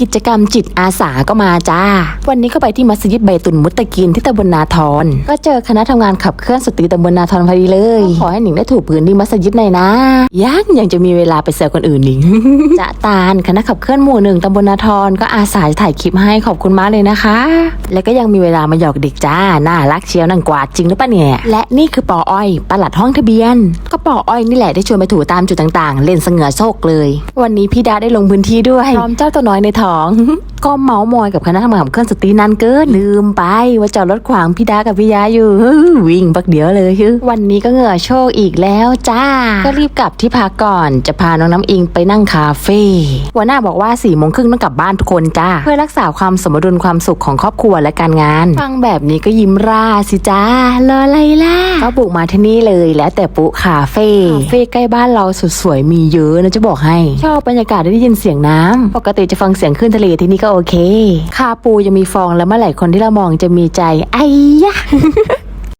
กิจกรรมจิตอาสาก็มาจ้า วันนี้ก็ไปที่มัสยิดใบตุนมุตตะกินที่ตำบลนาทรก็เจอคณะทำงานขับเคลื่อนสตรีตำบลนาทรพอดีเลย ขอให้หนิงได้ถูกพื้นที่มัสยิดหน่อยนะ ยังยังจะมีเวลาไปแซวคนอื่นหนิงจะตาลคณะขับเคลื่อนหมู่หนึ่งตำบลนาทรก็อาสาจะถ่ายคลิปให้ขอบคุณมากเลยนะคะ และก็ยังมีเวลามาหยอกเด็กจ้าน่ารักเชียวนางกวาดจริงหรือปะเนี่ยและนี่คือปออ้อยปลัดห้องทะเบียน ก็ปออ้อยนี่แหละได้ชวนไปถูตามจุดต่างๆ เล่นเสงือโชคเลย วันนี้พี่ดาได้ลงพื้นที่ด้วยพร้อมเจ้าตัวน้อยในทองก็เมาส์มอยกับคณะทำงานขับเคลื่อนสตรีนานเกินลืมไป ว่าจอดรถขวางพี่ดากับพี่ยาอยู่วิ่งบักเดียวเลยวันนี้ก็เหงื่อโชคอีกแล้วจ้า ก็รีบกลับที่พักก่อนจะพาน้องน้ำอิงไปนั่งคาเฟ่หัวหน้าบอกว่าสี่โมงครึ่งต้องกลับบ้านทุกคนจ้าเพื่อรักษาความสมดุลความสุขของครอบครัวและการงาน ฟังแบบนี้ก็ยิ้มร่าสิจ้ารออะไรล่ะก็บุกมาที่นี่เลยแล้วแต่ปุ๊คาเฟ่คาเฟ่ใกล้บ้านเราสุดสวยมีเยอะนะจะบอกให้ ชอบบรรยากาศได้ยินเสียงน้ำปกติจะฟังเสียงคลื่นทะเลที่นี่ก็โอเค คาปูยังมีฟองแล้วเมื่อไหร่คนที่เรามองจะมีใจไอ้ยะ